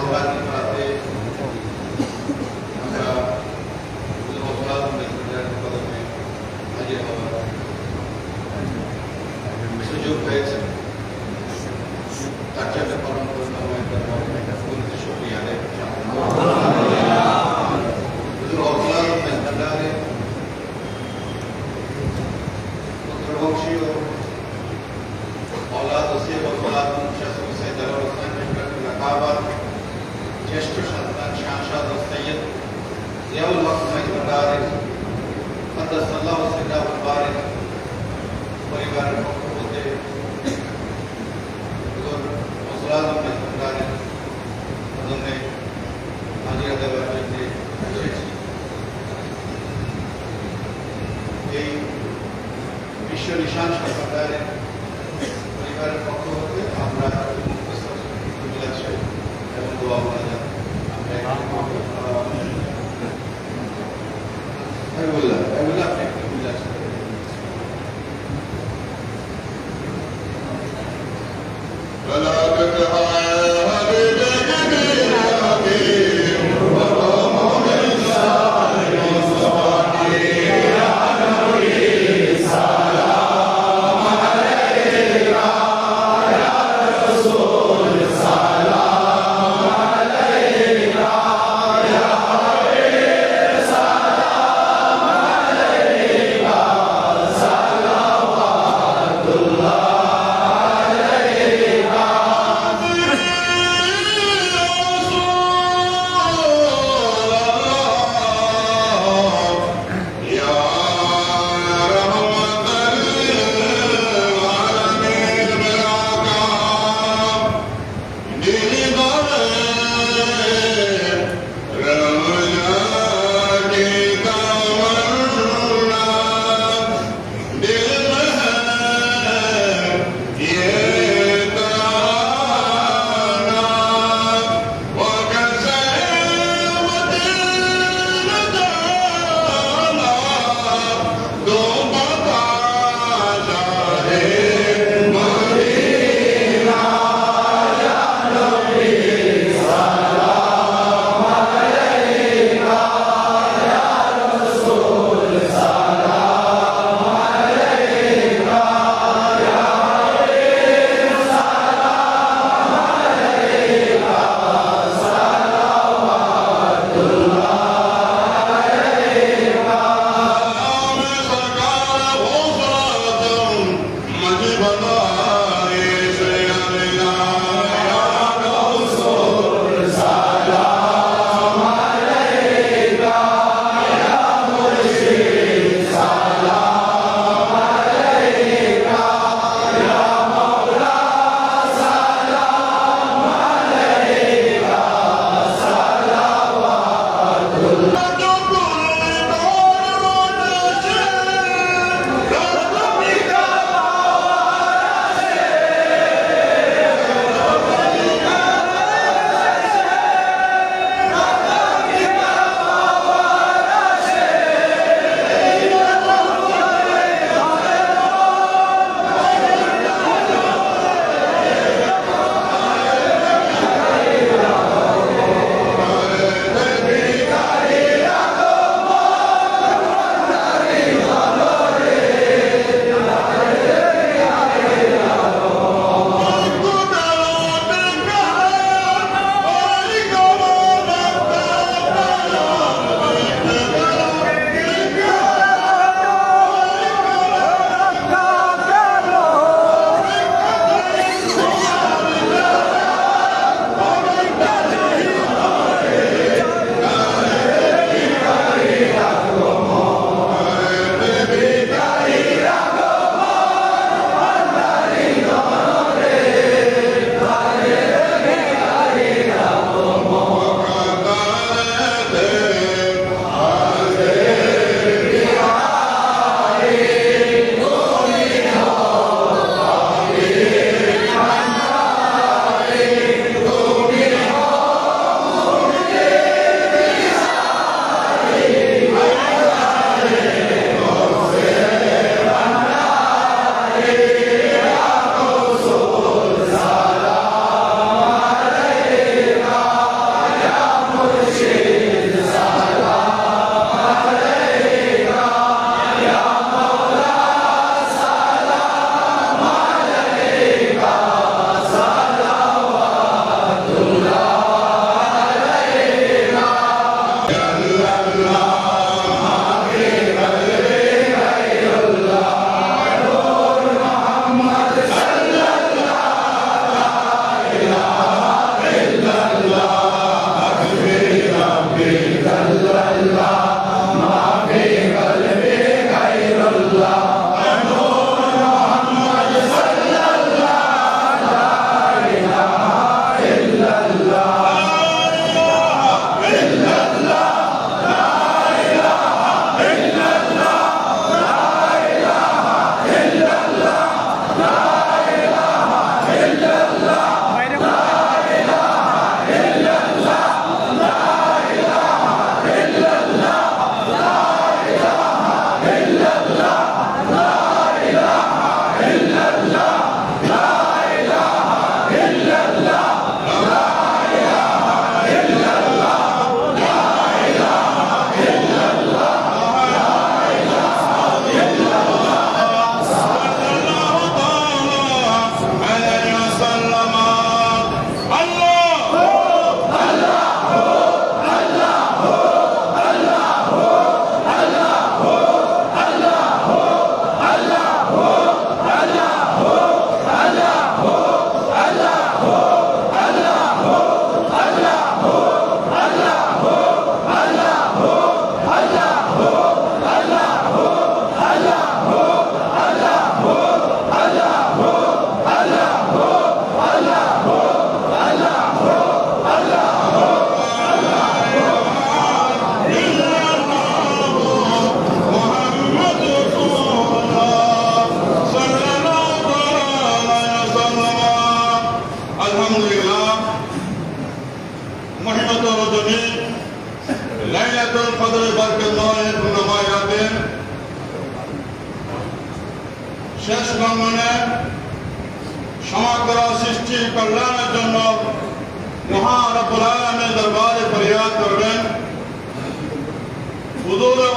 Thank you. ಗುಲಾಬನ್ನು ಕೊಟ್ಟಿದ್ದಾರೆ ಅದನ್ನೇ ಅಲ್ಲಿಗೆ ಈ ವಿಶ್ವ ನಿಶಾಂಶ ಕೊಟ್ಟಿದ್ದಾರೆ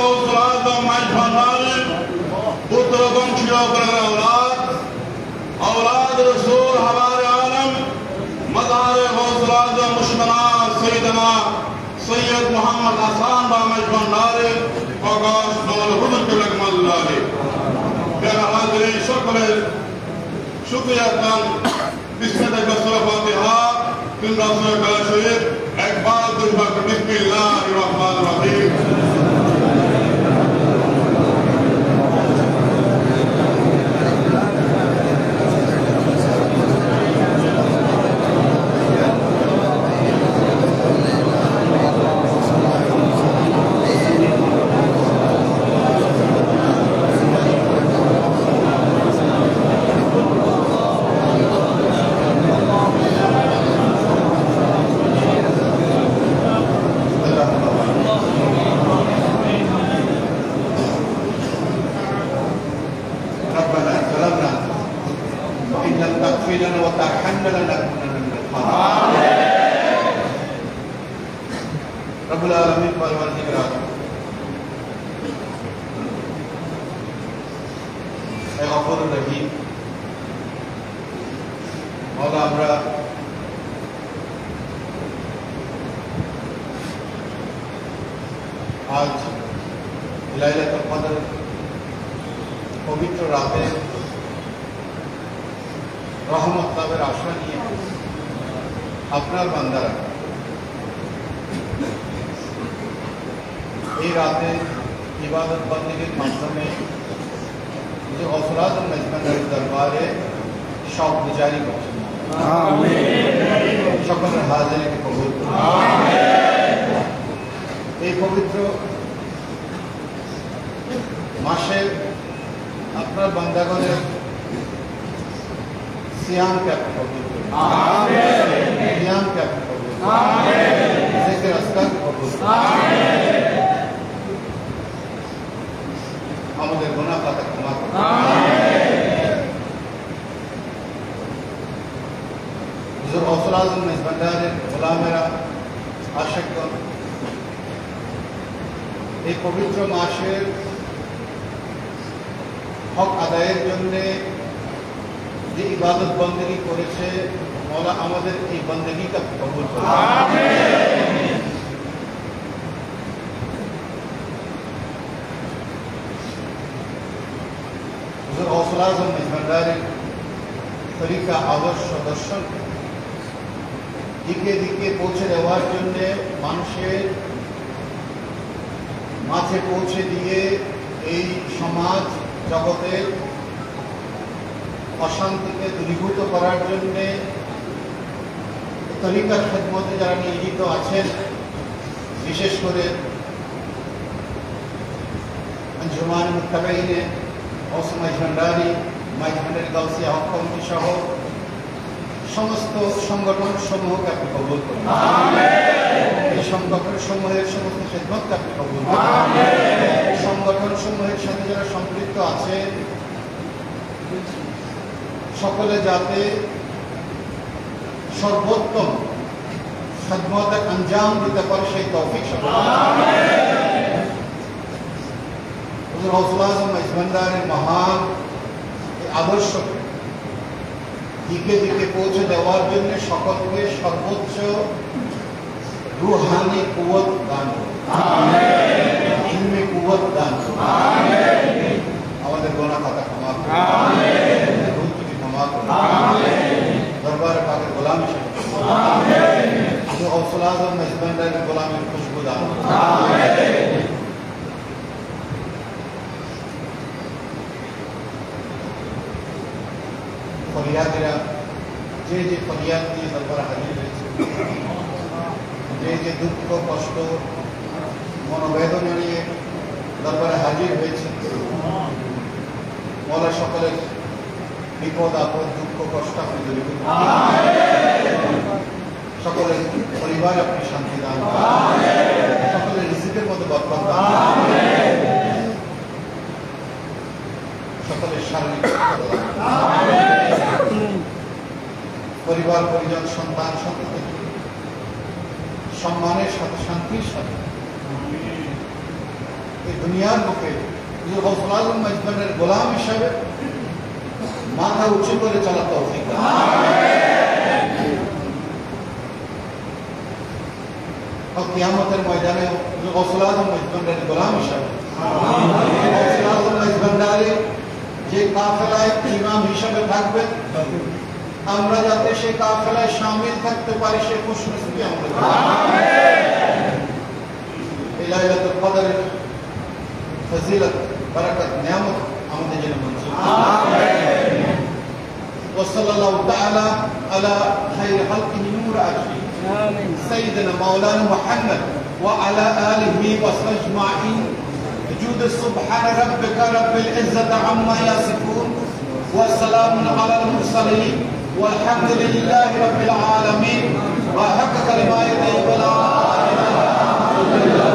اولاد و مجھوانال پتر کن چلو کرنا اولاد اولاد رسول حوار عالم مدار اولاد و مشمنہ سیدنا سید محمد حسان با مجھوانال فقاس نور حضرت لکمال اللہ میرا حاضر شکر شکریہ کن بسمت اکر صرف آتحا کن رسول کلا شیر اکبار دنبک بسم اللہ الرحمن الرحیم۔ আমরা আজ লাইলাতুল কদর পবিত্র রাতে রহমত লাভের আশা নিয়ে আপনার বান্দারা এই রাতে ইবাদত বন্দীর মাধ্যমে যে অসরাজ মেজমানের দরবারে সব গুজারি করছেন সকলের হাজারিকে কবুল। এই পবিত্র মাসের আপনার বান্দাগণের সিয়ামকে আপনি কবুল করুন সিয়ামকে আপনি কবুল জিকির কবুল আমাদের গুনাহ খাতা ক্ষমা করুন। হুজুর গৌসুল আজম মেজবান্ডারের গোলামেরা আশেকগণ এই পবিত্র মাসের হক আদায়ের জন্য যে ইবাদত বন্দেগী করেছে মৌলা আমাদের এই বন্দেগীকে কবুল করুন হুজুর গৌসুল আজম মেজবান্ডারের তরিকা আদর্শ দর্শন দিকে দিকে পৌঁছে দেওয়ার জন্য মানুষের মাঝে পৌঁছে দিয়ে এই সমাজ জগতের অশান্তিকে দূরীভূত করার জন্য তরিকার খেদমতে যারা নিয়োজিত আছেন, বিশেষ করে আঞ্জুমান মুক্তাবাইনে ওসমাই ভান্ডারি মাইজমানের গাউসিয়া হক কমিটি সহ সমস্ত সংগঠন সমূহকে আপনি কবুল করুন। এই সংগঠন সমূহের সমস্ত খেদমতকে আপনি কবুল করুন। সংগঠন সমূহের সাথে যারা সম্পৃক্ত আছে, সকলে যাতে সর্বোত্তম খেদমতের আঞ্জাম দিতে পারে সেই তৌফিক সকল হুজুর গৌসুল মহান আদর্শকে দিকে দিকে পৌঁছে দেওয়ার জন্য সকলকে সর্বোচ্চ রুহানি কুয়ত দান। ইলমে কুয়ত দান। আমাদের গোনা খাতা ক্ষমা করুন। ক্ষমা করুন। দরবার পাকের গোলামি ইসমান্দারের গোলামের খুশবু দান করুন। ফরিয়াদিরা যে যে ফরিয়াদ নিয়ে দরবারে হাজির হয়েছে, যে যে দুঃখ, কষ্ট, মনোবেদনা নিয়ে দরবারে হাজির হয়েছে, মলা সকলের বিপদ, আপদ, দুঃখ, কষ্ট আপনি সকলের পরিবার আপনি শান্তি দান। সকলের রিজিকের মধ্যে বরকত সকলের শারীরিক সুস্থতা দান করুন। পরিবার, পরিজন, সন্তান সন্ততি সম্মানের সাথে, শান্তির সাথে। এই দুনিয়ার আজম মজবানের গোলাম হিসাবে মাথা উঁচু করে চলা তৌফিক দান। করুন। কিয়ামতের ময়দানে গৌসুল মজবানের গোলাম হিসাবে। যে কাফেলায় ইমাম হিসাবে থাকবেন আমরা যাতে সে কাফেলায় সামিল থাকতে পারি সে খুশনসিবি আমরা করি। এই লাইলাতুল কদরের ফজিলত বরকত নিয়ামত আমাদের জন্য মঞ্জুর وصلى الله تعالى على خير خلقه نور عرشه سيدنا مولانا محمد وعلى آله وصحبه أجمعين جود سبحان ربك رب العزة عما يصفون وسلام على المرسلين والحمد لله رب العالمين. وحق كلمات ولا إله إلا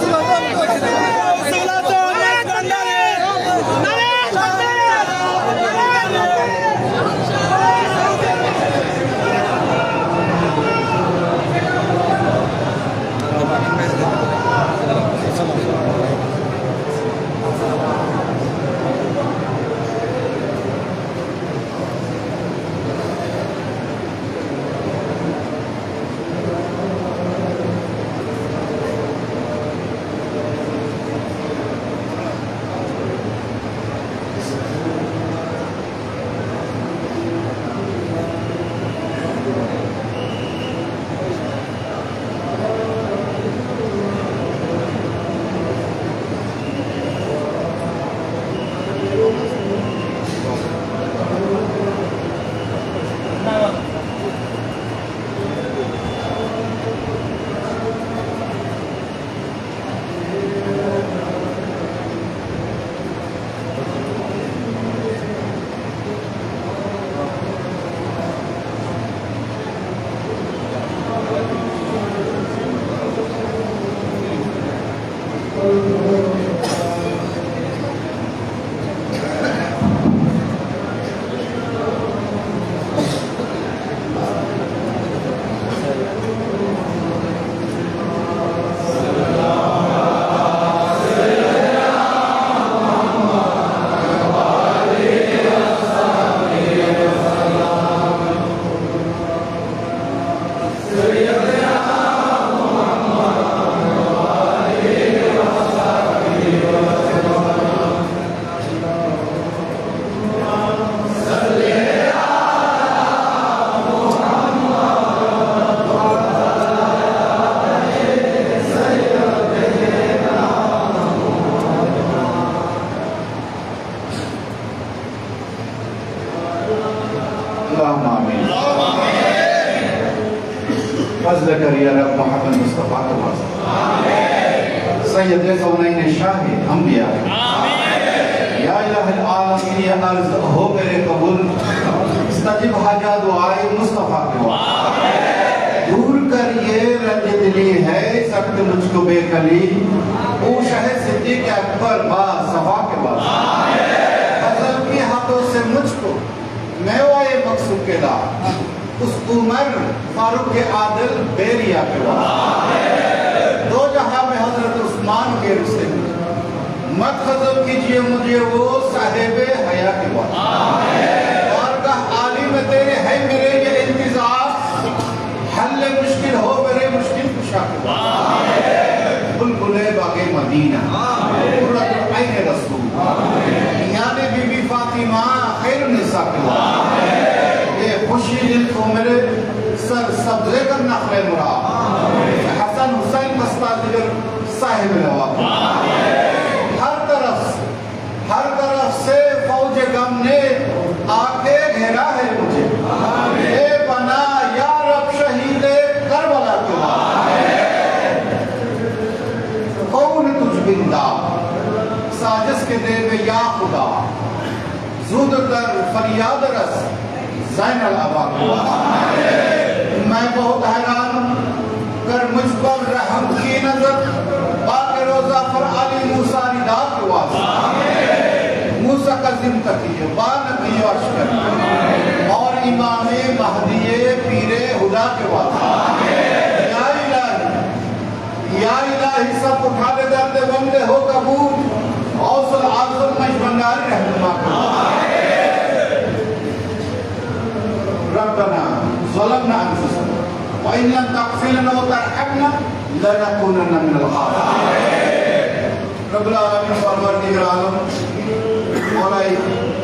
들어가 مجلوب کلی او شہر سدی کے اکبر با صفا کے بعد حضر کی ہاتھوں سے مجھ کو میں وہ یہ مقصود کے دا اس عمر فاروق عادل بیریا کے بعد دو جہاں میں حضرت عثمان کے رسے مت حضر کیجیے مجھے وہ صاحب حیاء کے بعد اور کہا عالی میں تیرے ہے میرے عمل سر سبزے کر نخل مرا حسن حسین بستا صاحب نوا ہر طرف ہر طرف سے فوج غم نے آ کے گھیرا ہے مجھے۔ اے بنا یا رب شہید کربلا تو کون تجھ بندہ سازش کے دیر میں یا خدا۔ زودتر فریاد رس۔ زین العوام میں بہت حیران کر مجھ پر رحم کی نظر باق روزہ پر علی موسیٰ ندا کے واسطہ موسیٰ کا زندہ کیے وانتی عرش عشقر اور امام مہدی پیر حدا کے واسطہ یا الہی یا الہی سب اٹھا لے، درد بندے ہو قبول اوصل آخر مجھ بنگاری رہنما کرو ظلمنا انفسنا وان لم تغفر لنا وترحمنا لنكونن من الخاسرين رب العالمين পরবর্তীকার আলম মলাই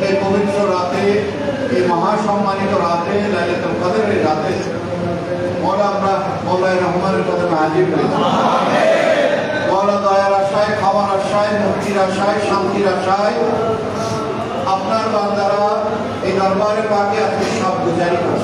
এই পবিত্র রাতে এই মহাসম্মানিত রাতে লাইলাতুল কদরের রাতে মৌলা আমরা মৌলাই রহমানের কদমে হাজির করেছি মৌলা দয়ার আশায় খাওয়ার আশায় মুক্তির আশায় শান্তির আশায় আপনার বান্দারা এই দরবারে পাকে আজকে সব গুজারি করছে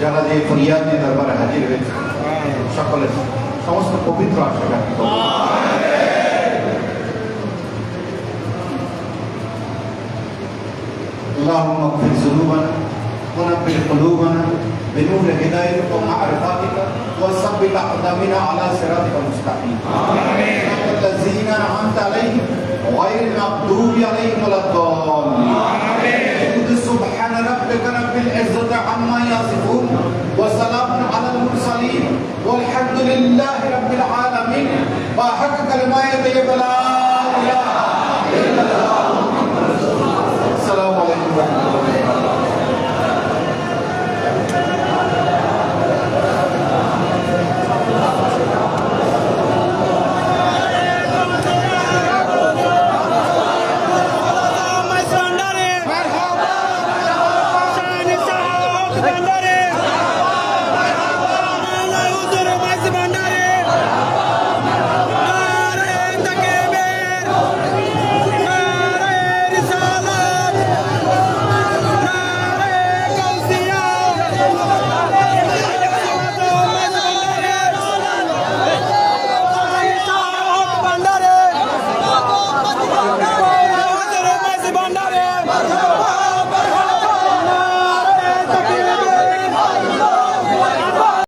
যারা যে ফরিয়াদ নিয়ে দরবারে হাজির হয়েছে সকলের সমস্ত পবিত্র আশা ব্যক্ত করুন। اللهم اغفر ذنوبنا ونبر قلوبنا بنور هدايتك ومعرفتك وثبت اقدامنا على صراطك المستقيم امين الذين انعمت عليهم غير المغضوب عليهم ولا الضالين امين سبحان ربك رب العزة عما يصفون وسلام على المرسلين والحمد لله رب العالمين. وحق كلمة طيبة لا إله إلا الله. السلام عليكم. ورحمة الله